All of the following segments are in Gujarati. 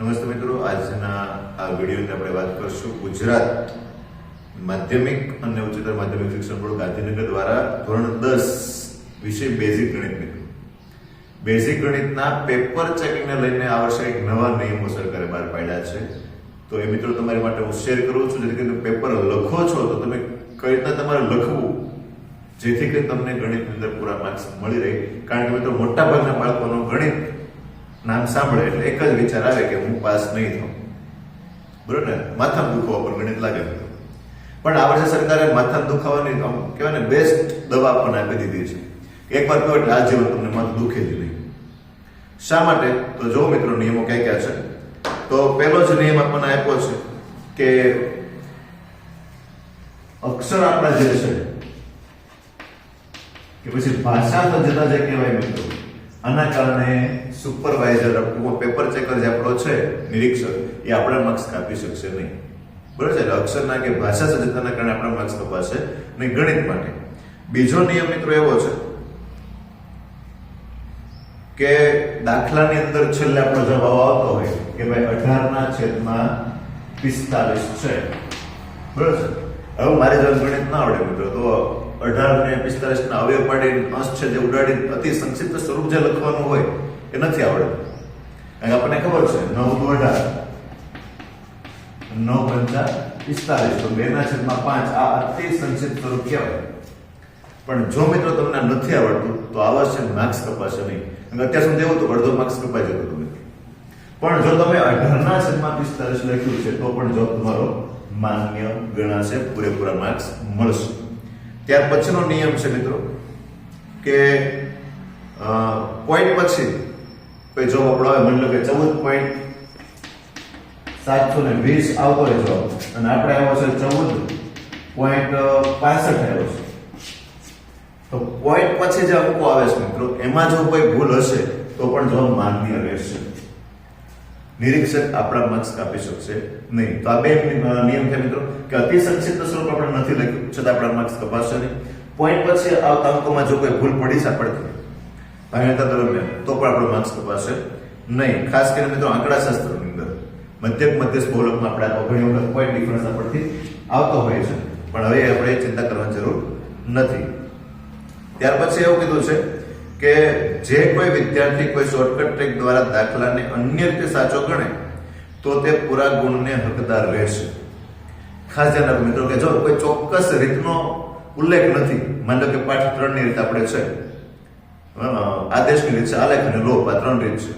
નમસ્તે મિત્રો, આજના આ વિડીયોની આપણે વાત કરશું ગુજરાત માધ્યમિક અને ઉચ્ચતર માધ્યમિક શિક્ષણ બોર્ડ ગાંધીનગર દ્વારા ધોરણ દસ વિષય બેઝિક ગણિત મિત્રો. બેઝિક ગણિતના પેપર ચેકિંગને લઈને આ વર્ષે એક નવા નિયમો સરકારે બહાર પાડ્યા છે. તો એ મિત્રો તમારી માટે હું શેર કરું છું, જેથી કરીને પેપર લખો છો, તો તમે કઈ રીતના તમારે લખવું, જેથી કરી તમને ગણિતની અંદર પૂરા માર્ક્સ મળી રહે. કારણ કે મિત્રો મોટા ભાગના બાળકોનો ગણિત નામ સાંભળે એટલે એક જ વિચાર આવે કે હું પાસ નહીં થઉં. બરોબર ને? માથા દુખાવા પર ગણિત લાગે પણ આ વર્ષે સરકારે માથા દુખાવાની આમ કહેવાય ને બેસ્ટ દવા પણ આપી દીધી છે. એકવાર કહો એટલે આજીવન તમને માથું દુખે જ નહીં. શા માટે? તો જો મિત્રો નિયમો ક્યાં ક્યાં છે? તો પહેલો જ નિયમ આપણને આપ્યો છે કે અક્ષર આપણા જે છે, કે પછી ભાષા સજ્જતા જે કહેવાય મિત્રો. આના કારણે સુપરવાઇઝર પેપર ચેકર જે આપણો છે, નિરીક્ષક, એ આપણા માર્ક્સ કાપી શકશે નહીં. બરાબર છે? અક્ષરના કે ભાષા સજ્જતાના કારણે આપણા માર્ક્સ કપાશે નહીં, ગણિત માટે. બીજો નિયમ મિત્રો એવો છે કે દાખલાની અંદર છેલ્લે આપણો જવાબ આવતો હોય કે ભાઈ અઢાર ના છેદમાં પિસ્તાલીસ છે. બરાબર છે? હવે મારે જો ગણિત ના આવડે મિત્રો, તો અઢાર ને પિસ્તાલીસ ના અવયવ પાડીને અંશ છે જે ઉડાડી અતિ સંક્ષિપ્ત સ્વરૂપ જે લખવાનું હોય એ નથી આવડતું. કારણ આપણને ખબર છે, નવ દુ અઢાર નવ પંચા પિસ્તાલીસ. તો બે ના છેદમાં પાંચ, આ અતિ સંક્ષિપ્ત સ્વરૂપ કહેવાય. પણ જો મિત્રો તમને નથી આવડતું, તો આવશ્યક માર્ક્સ કપાશે નહીં. અત્યાર સુધી એવું હતું અડધો માર્ક્સ કપાઈ જતો હતો. પણ જો તમે અઢારના છેદમાં પિસ્તાલીસ લખ્યું છે, તો પણ જો તમારો માન્ય ગણાશે, પૂરેપૂરા માર્ક્સ મળશે. ત્યાર પછીનો નિયમ છે મિત્રો, કે પોઈન્ટ પછી કોઈ જોબ આપણો આવે મતલબ કે ચૌદ પોઈન્ટ સાતસો ને વીસ આવતો હોય જવાબ અને આપણે આવ્યો છે ચૌદ પોઈન્ટ પાસઠ આવ્યો છે. તો પોઈન્ટ પછી જે અંકો આવે છે મિત્રો, એમાં જો કોઈ ભૂલ હશે, તો પણ જવાબ માન્ય રહેશે નિરીક્ષક આપણા મત આપી શકશે નહીં. તો આ બે નિયમ છે મિત્રો, કે અતિ સંક્ષિપ્ત સ્વરૂપ આપણે નથી લખ્યું, છતાં આપણા મત કપાશે નહીં. પોઈન્ટ પછી આવતા અંકોમાં જો કોઈ ભૂલ પડી સાંપડતી ભાગ્યતા દરમિયાન તો પણ આપણો માર્ક્સ કપાશે નહીં, ખાસ કરીને મિત્રો આંકડા શાસ્ત્રની અંદર. મધ્યક મધ્યસ્થ બહુલકમાં આપણે ઘણી વખત કોઈ ડિફરન્સ આપણથી આવતો હોય છે. પણ હવે આપણે ચિંતા કરવાની જરૂર નથી. ત્યાર પછી એવું કીધું છે કે જે કોઈ વિદ્યાર્થી કોઈ શોર્ટકટ ટ્રેક દ્વારા દાખલાને અન્ય રીતે સાચો ગણે, તો તે પૂરા ગુણને હકદાર રહેશે. ખાસ ધ્યાન રાખો મિત્રો કે જો કોઈ ચોક્કસ રીતનો ઉલ્લેખ નથી, માની લો કે પાઠ ત્રણની રીત આપણે છે આદેશની રીત છે આલેખ અને લોપ આ ત્રણ રીત છે.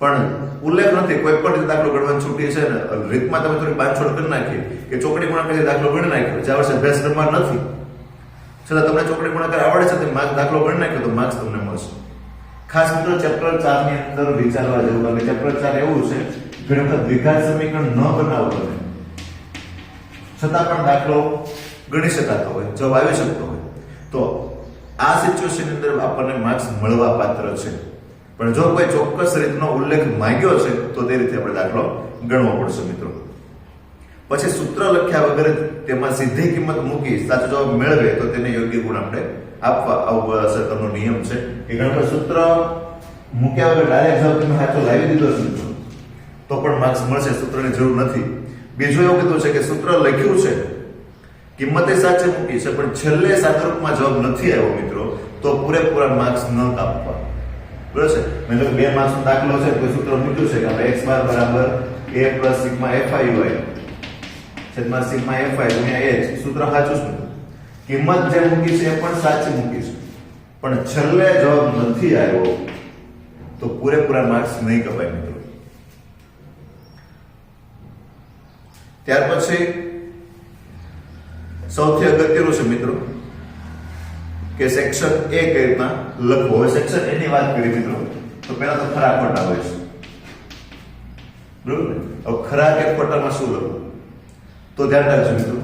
પણ ઉલ્લેખ નથી, કોઈ પણ રીતે દાખલો ગણવાની છૂટી છે ને રીતમાં તમે થોડી બાંધછોડ કરી નાખી કે ચોકડી ગુણાકાર દાખલો ગણી નાખ્યો, જે વર્ષે અભ્યાસક્રમમાં નથી. છતાં તમને ચોકડી ગુણાકાર આવડે છે તે માર્ક દાખલો ગણી નાખ્યો, તો માર્ક્સ તમને મળશે. ખાસ મિત્રો, ચેપ્ટર ચારની અંદર વિચારવા જેવું કારણ કે ચેપ્ટર ચાર એવું છે, ઘણી વખત દ્વિઘાત સમીકરણ ન બનાવો તમે. છતાં પણ દાખલો ગણી શકાતો હોય, જવાબ આવી શકતો હોય. તો આ સિચ્યુએશન અંદર આપણને માર્ક્સ મળવા પાત્ર છે. પણ જો કોઈ ચોક્કસ રીતનો ઉલ્લેખ માંગ્યો છે, તો તે રીતે આપણે દાખલો ગણવો પડશે, મિત્રો. પછી સૂત્ર લખ્યા વગર તેમાં સીધી કિંમત મૂકી સાચો જવાબ મેળવે, તો તેને યોગ્ય ગુણ આપણે આપવા આવું સરકારનો નિયમ છે કે ઘણા સૂત્ર મૂક્યા વગર ડાયરેક્ટ જવાબ તમે સાચો લાવી દીધો છે તો પણ માર્ક્સ મળશે, સૂત્રની જરૂર નથી. બીજું એવું કીધું છે કે સૂત્ર લખ્યું છે કિંમતે સાચે મૂકી છે, પણ છેલ્લે સાદુરૂપમાં જવાબ નથી આવ્યો મિત્રો, તો પૂરેપૂરા માર્ક્સ ન કાપવા. બરાબર છે? મેં જો બે માર્ક્સનો દાખલો છે તો સૂત્ર મૂક્યું છે કે આપણે એક્સ બાર બરાબર એ પ્લસ સિગ્મા fi હોય. છેદમાં સિગ્મા fi ગુણ્યા એચ સૂત્ર સાચું છે? કિંમત જે મૂકી છે એ પણ સાચી મૂકી છે. પણ છેલ્લે જવાબ નથી આવ્યો, તો પૂરેપૂરા માર્ક્સ નહીં કપાય મિત્રો. ત્યાર પછી સૌથી અગત્યનું છે મિત્રો કે સેક્શન એ કઈ રીતના લખવો હવે સેક્શન એની વાત કરી મિત્રો, તો પહેલા તો ખરા ખોટા હોય છે. બરોબર હવે ખરા કે ખોટામાં શું લખવું? તો ધ્યાન રાખજો મિત્રો.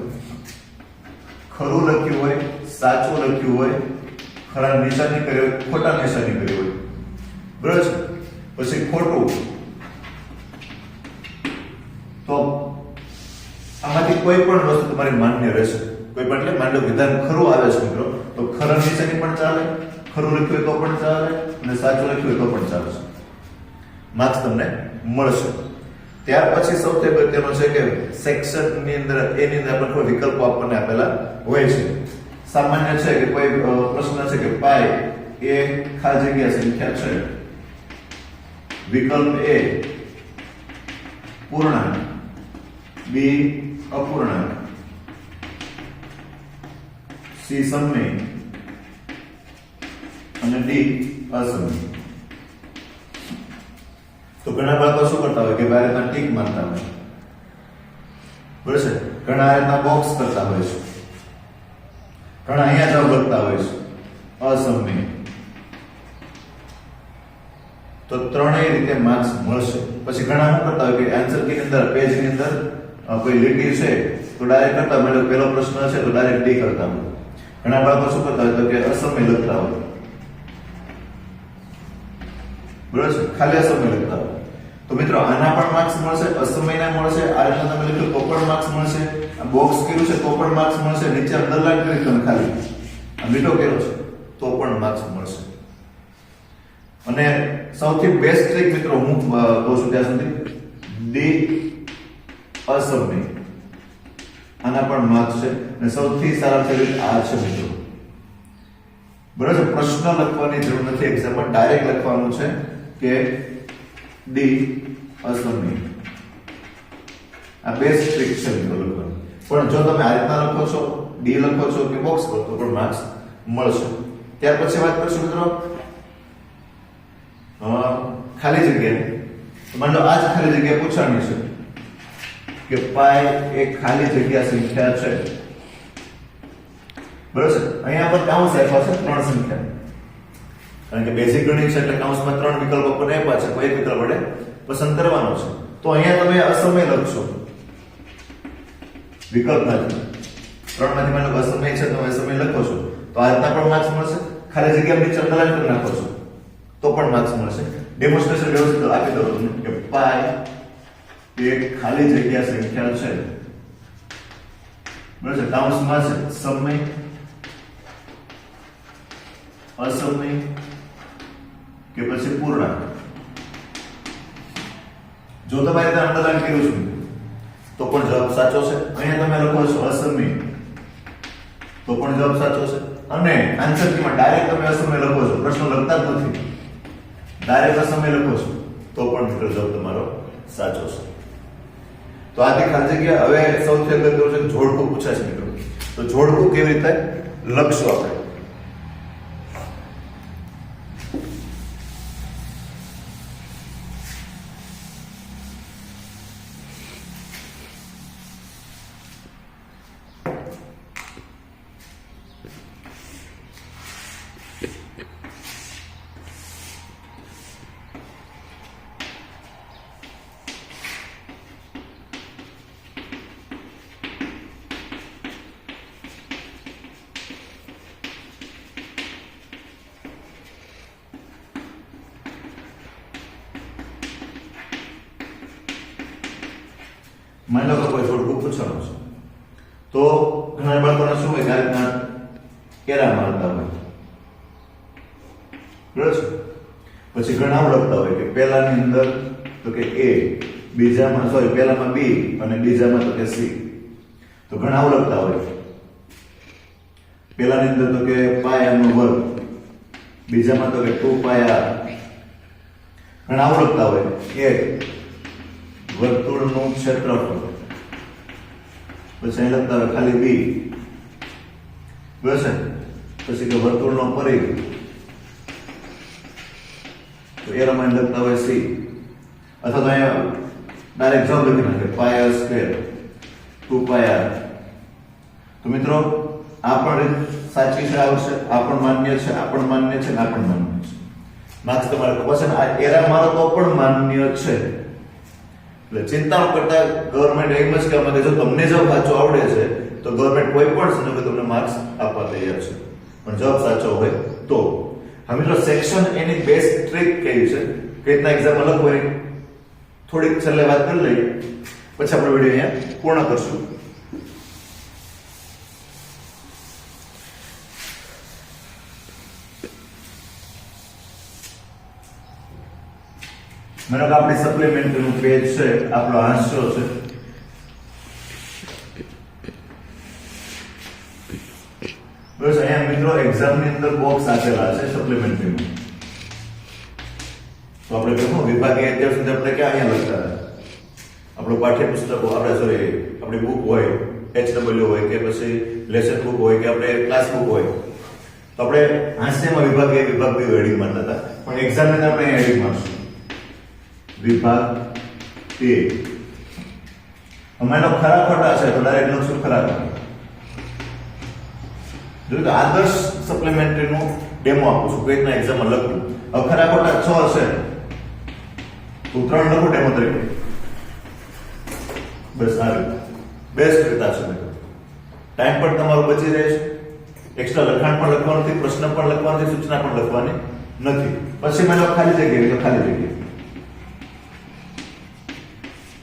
ખરું લખ્યું હોય, સાચું લખ્યું હોય, ખરા નિશાની કરી હોય, ખોટા નિશાની કરી હોય. બરોબર છે? પછી ખોટું. તો આમાંથી કોઈ પણ વસ્તુ તમારી માન્ય રહેશે. કોઈ પણ એટલે માની વિધાન ખરું આવે છે મિત્રો. તો ખરા નિશાની પણ ચાલે, ખરું લખ્યું તો પણ ચાલે, અને સાચું લખ્યું તો પણ ચાલશે માર્ક્સ તમને મળશે. ત્યાર પછી સૌથી અગત્યનો છે કે સેક્શનની અંદર, એની અંદર આપણે કોઈ વિકલ્પો આપણને આપેલા હોય છે. સામાન્ય છે કે કોઈ પ્રશ્ન છે કે પાય એ ખા જગ્યા સંખ્યા છે? વિકલ્પ એ પૂર્ણાંક, બી અપૂર્ણાંક સી સમય અને ડી અસમય તો ઘણા બાળકો શું કરતા હોય? કે બારે રીતના ટીક મારતા હોય. બરાબર છે? ઘણા આ રીતના બોક્સ કરતા હોય છે. ઘણા અહીંયા જવાબ લખતા હોય છે. અસમય. તો ત્રણેય રીતે માર્ક્સ મળશે. પછી ઘણા શું કરતા હોય? કે આન્સર કી ની અંદર પેજની અંદર અ, કોઈ લીટી છે તો ડાયરેક્ટ કરતા હોય. પેલો પ્રશ્ન છે તો ડાયરેક્ટ ડી કરતા હોય. ઘણા બાળકો શું કરતા હોય તો કે અસમય લખતા હોય. બરોબર છે? ખાલી અસમય લખતા હોય. તો મિત્રો, આના પણ માર્ક્સ મળશે, અસમયના મળશે, આ રીતના તમે લખ્યું તો પણ માર્ક્સ મળશે. બોક્સ કર્યું છે, તો પણ માર્ક્સ મળશે. નીચે અંડરલાઈન કરી તમે ખાલી. મીઠો કર્યો છે, તો પણ માર્ક્સ મળશે. અને સૌથી બેસ્ટ ટ્રીક મિત્રો હું કહું છું ત્યાં સુધી ડી અસમય. આના પણ માર્ક્સ છે. અને સૌથી સારા છે આ છે મિત્રો. બરાબર છે? પ્રશ્ન લખવાની જરૂર નથી. એક્ઝામમાં ડાયરેક્ટ લખવાનું છે કે ડી અસમી આ બેસ્ટ ટ્રીક છે મિત્રો લખવાની. પણ જો તમે આ રીતના લખો છો ડી લખો છો કે બોક્સ કરો તો પણ માર્ક્સ મળશે. ત્યાર પછી વાત કરશું મિત્રો. ખાલી જગ્યા માની લો આ જ ખાલી જગ્યા પૂછવાની છે. કે પાય એ ખાલી જગ્યા સંખ્યા છે. બરોબર અહીંયા પર કાઉન્સ આપ્યા છે ત્રણ સંખ્યા. કારણ કે બેઝિક ગણિત છે એટલે કાઉન્સમાં ત્રણ વિકલ્પ આપણને આપ્યા છે. કોઈ એક વિકલ્પ વડે પસંદ કરવાનો છે. તો અહીંયા તમે અસમય લખશો. વિકલ્પ નથી ત્રણમાંથી માનો અસમય છે, તમે અસમય લખો છો. તો આ રીતના પણ માર્ક્સ મળશે. ખાલી જગ્યા નીચે અંડરલાઈન કરી નાખો છો. તો પણ માર્ક્સ મળશે. ડેમોન્સ્ટ્રેશન વ્યવસ્થિત આપી દઉં તમને કે પાય એ ખાલી જગ્યા સંખ્યા છે? બરાબર કાઉન્સમાં છે. સમય, અસમય કે પછી પૂર્ણાંક. જો તમારે ત્યાં અંડરલાઈન કર્યું છું, તો પણ જવાબ સાચો છે. અહીંયા તમે લખો છો અસમય. તો પણ જવાબ સાચો છે. અને આન્સર કીમાં ડાયરેક્ટ તમે અસમય લખો છો. પ્રશ્ન લખતા જ નથી. ડાયરેક્ટ અસમય લખો છો. તો પણ જવાબ તમારો સાચો છે. તો આથી ખાલી જગ્યા હવે સૌથી અગત્યનું છે જોડકું પૂછાશે મિત્રો. તો જોડકું કેવી રીતે? લખશું આપણે માની લો કે કોઈ જોડકું પૂછવાનું છે, તો ઘણા બાળકોને શું હોય આ કેરા મારતા હોય. બરાબર પછી ઘણા લખતા હોય કે પહેલાની અંદર તો કે એ, બીજામાં સોરી પહેલામાં બી અને બીજામાં તો કે સી. તો ઘણા લખતા હોય. પહેલાની અંદર તો કે પાયાનો વર્ગ, બીજામાં તો કે ટુ પાયા. ઘણા લખતા હોય. એક વર્તુળનું ક્ષેત્રફળ પછી અહીં લખતા ખાલી બી. બરાબર પછી કે વર્તુળનો પરિઘ તો એ રમાઈને લખતા હોય સી. અથવા તો અહીંયા ડાયરેક્ટ જવાબ લખી નાખે. પાયા સ્ક્વેર ટુ પાયા તો મિત્રો, આ પણ સાચી છે, આ આ પણ માન્ય છે, આ પણ માન્ય છે આ પણ માન્ય છે. માત્ર તમારે ખબર છે ને, આ એરા મારો તો પણ માન્ય છે. એટલે ચિંતા કરતા ગવર્મેન્ટ એમ જ કહેવા માંગે જો તમને જવાબ સાચો આવડે છે, તો ગવર્મેન્ટ કોઈ પણ સંજોગે તમને માર્ક્સ આપવા તૈયાર છે. પણ જવાબ સાચો હોય તો. હવે મિત્રો સેક્શન એની બેસ્ટ ટ્રીક કઈ છે? કે રીતના એક્ઝામ અલગ હોય થોડીક છેલ્લે વાત કરી લઈએ. પછી આપણે વીડિયો અહીંયા પૂર્ણ કરશું. માનો કે આપણી સપ્લિમેન્ટરીનું પેજ છે આપણો હાસ્યો છે બસ અહીંયા મિત્રો એક્ઝામની અંદર બોક્સ આપેલા છે સપ્લિમેન્ટરીમાં તો આપણે કહ્યું વિભાગે અત્યાર સુધી આપણે ક્યાં અહીંયા લખતા હતા આપણું પાઠ્યપુસ્તકો આપણે સોરી આપણી બુક હોય એચ ડબલ્યુ હોય કે પછી લેસન બુક હોય કે આપણે ક્લાસ બુક હોય તો આપણે હાસ્યમાં વિભાગ એ વિભાગ બી હેડિંગ મારતા હતા પણ એક્ઝામ અંદર આપણે હેડિંગ મારશું વિભાગ એ. અમારો ખરા ખોટા છે, તો ડાયરેક્ટ લખશું ખરા જોયું તો આદર્શ સપ્લિમેન્ટરીનું ડેમો આપું છું, કઈ રીતના એક્ઝામમાં લખવું હવે ખરા ખોટા છ હશે. તો ત્રણ લખું ડેમો તરીકે. બસ આ બેસ્ટ રીતા છે ટાઈમ પણ તમારો બચી રહે છે. એક્સ્ટ્રા લખાણ પણ લખવાનું નથી, પ્રશ્ન પણ લખવાનો નથી, સૂચના પણ લખવાની નથી. પછી મેં ખાલી જગ્યાએ ખાલી જગ્યા.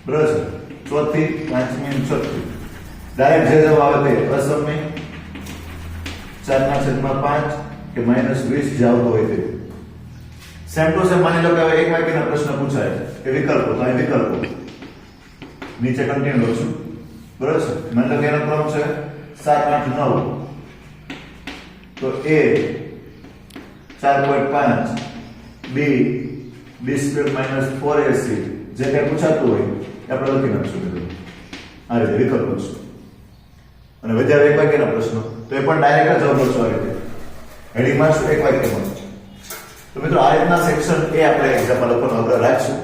બરાબર છે ચોથી પાંચમી અને છઠ્ઠી ડાયરેક્ટ જે જવાબ આવે તે અસમય ચારના છેદમાં પાંચ કે માઇનસ વીસ જે આવતો હોય તે સેમ ટુ સેમ માની લો કે હવે એક વાક્યનો પ્રશ્ન પૂછાય કે વિકલ્પો તો અહીં વિકલ્પો નીચે કન્ટિન્યુ લખશું બરાબર છે માની લો કે એનો ક્રમ છે સાત આઠ નવ તો એ ચાર પોઈન્ટ પાંચ B B square minus four AC જે કંઈ પૂછાતું હોય એ આપણે લખી નાખશું બધું આ રીતે વિકલ્પ લખશું અને વધારે એક વાક્યના પ્રશ્નો. તો એ પણ ડાયરેક્ટ જવાબ લખશો આ રીતે. હેડિંગ મારશું એક વાક્યમાં તો મિત્રો, આ રીતના સેક્શન એ આપણે એક્ઝામમાં લખવાનું આપણે રાખશું.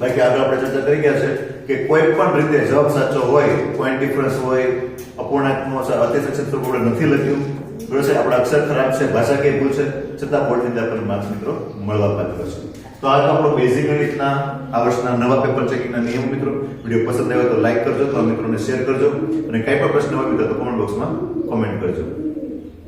બાકી આગળ આપણે ચર્ચા કરી ગયા છે કે કોઈ પણ રીતે જવાબ સાચો હોય પોઈન્ટ ડિફરન્સ હોય, અપૂર્ણાંકનો અતિશય ક્ષેત્ર આપણે નથી લખ્યું. બરોબર છે? આપણા અક્ષર ખરાબ છે ભાષા કઈ ભૂલ છે. છતાં બોર્ડની અંદર આપણને માર્ક્સ મિત્રો મળવા પાત્ર છે તો આ આપણો બેઝિક ગણિતના આ વર્ષના નવા પેપર ચેકિંગના નિયમ મિત્રો, વીડિયો પસંદ આવ્યો તો લાઈક કરજો તો મિત્રોને શેર કરજો અને કઈ પણ પ્રશ્ન હોય તો કોમેન્ટ બોક્સમાં કોમેન્ટ કરજો.